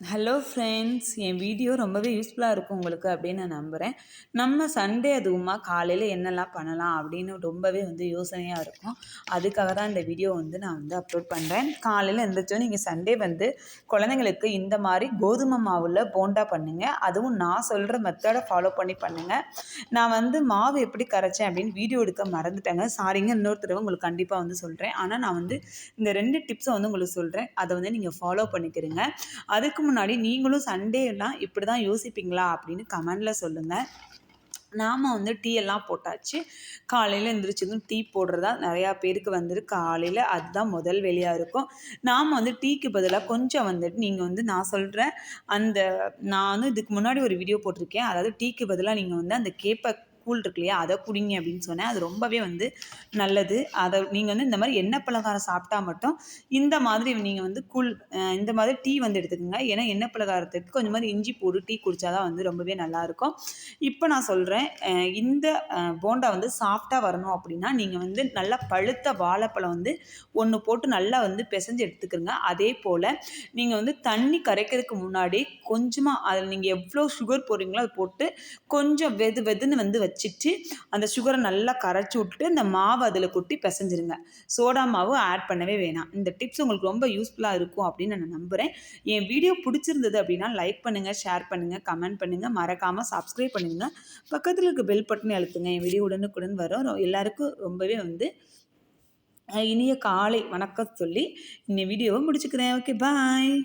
Hello friends என் video ரொம்பவே யூஸ்ஃபுல்லாக இருக்கும் உங்களுக்கு அப்படின்னு நான் நம்புகிறேன் நம்ம சண்டே அதுவுமா காலையில் என்னெல்லாம் பண்ணலாம் அப்படின்னு ரொம்பவே வந்து யோசனையாக இருக்கும். அதுக்காக தான் இந்த வீடியோ வந்து நான் வந்து அப்லோட் பண்ணுறேன் காலையில் எழுந்திரிச்சோம் நீங்கள் சண்டே வந்து குழந்தைங்களுக்கு இந்த மாதிரி கோதுமை மாவில் போண்டா பண்ணுங்கள் அதுவும் நான் சொல்கிற மெத்தடை ஃபாலோ பண்ணி பண்ணுங்கள் நான் வந்து மாவு எப்படி கரைச்சேன் அப்படின்னு வீடியோ எடுக்க மறந்துட்டேங்க. சாரிங்க இன்னொரு தடவை உங்களுக்கு கண்டிப்பாக வந்து சொல்கிறேன் ஆனால் நான் வந்து இந்த ரெண்டு டிப்ஸை வந்து உங்களுக்கு சொல்கிறேன் அதை வந்து நீங்கள் ஃபாலோ பண்ணிக்கிறீங்க அதுக்கு முன்னாடி நீங்களும் சண்டேலாம் இப்படி தான் யோசிப்பீங்களா அப்படின்னு கமெண்டில் சொல்லுங்கள் நாம் வந்து டீ எல்லாம் போட்டாச்சு. காலையில் எழுந்திரிச்சதும் டீ போடுறதா நிறையா பேருக்கு வந்துட்டு காலையில் அதுதான் முதல் வேலையாக இருக்கும். நாம் வந்து டீக்கு பதிலாக கொஞ்சம் வந்துட்டு நீங்கள் வந்து நான் சொல்கிறேன் அந்த நான் வந்து இதுக்கு முன்னாடி ஒரு வீடியோ போட்டிருக்கேன். அதாவது டீக்கு பதிலாக நீங்கள் வந்து அந்த கேப்பை கூழ் இருக்கு இல்லையா? அதை குடிங்க அப்படின்னு சொன்னேன். அது ரொம்பவே வந்து நல்லது. அதை நீங்கள் வந்து இந்த மாதிரி எண்ணெய் பலகாரம் சாப்பிட்டா மட்டும் இந்த மாதிரி நீங்கள் வந்து கூழ் இந்த மாதிரி டீ வந்து எடுத்துக்கோங்க. ஏன்னா எண்ணெய் பலகாரத்துக்கு கொஞ்சம் மாதிரி இஞ்சி போட்டு டீ குடித்தா தான் வந்து ரொம்பவே நல்லாயிருக்கும் இப்போ நான் சொல்கிறேன் இந்த போண்டா வந்து சாஃப்டாக வரணும் அப்படின்னா நீங்கள் வந்து நல்லா பழுத்த வாழைப்பழம் வந்து ஒன்று போட்டு நல்லா வந்து பிசைஞ்சு எடுத்துக்கிறங்க அதே போல் நீங்கள் வந்து தண்ணி கரைக்கிறதுக்கு முன்னாடி கொஞ்சமாக அதில் நீங்கள் எவ்வளோ சுகர் போடுறீங்களோ அதை போட்டு கொஞ்சம் வெது வெதுன்னு வந்து வச்சு வச்சுட்டு அந்த சுகரை நல்லா கரைச்சி விட்டுட்டு அந்த மாவு அதில் கொட்டி பிசைஞ்சிருங்க. சோடா மாவு ஆட் பண்ணவே வேணாம். இந்த டிப்ஸ் உங்களுக்கு ரொம்ப யூஸ்ஃபுல்லாக இருக்கும் அப்படின்னு நான் நம்புகிறேன் என் வீடியோ பிடிச்சிருந்தது அப்படின்னா லைக் பண்ணுங்கள் ஷேர் பண்ணுங்கள் கமெண்ட் பண்ணுங்கள் மறக்காமல் சப்ஸ்கிரைப் பண்ணுங்கள் பக்கத்தில் இருக்க பெல் பட்டனை அழுத்துங்க. என் வீடியோ உடனுக்குடன் வரும். எல்லாருக்கும் ரொம்பவே வந்து இனிய காலை வணக்கம் சொல்லி இந்த வீடியோவை முடிச்சுக்கிறேன். Okay bye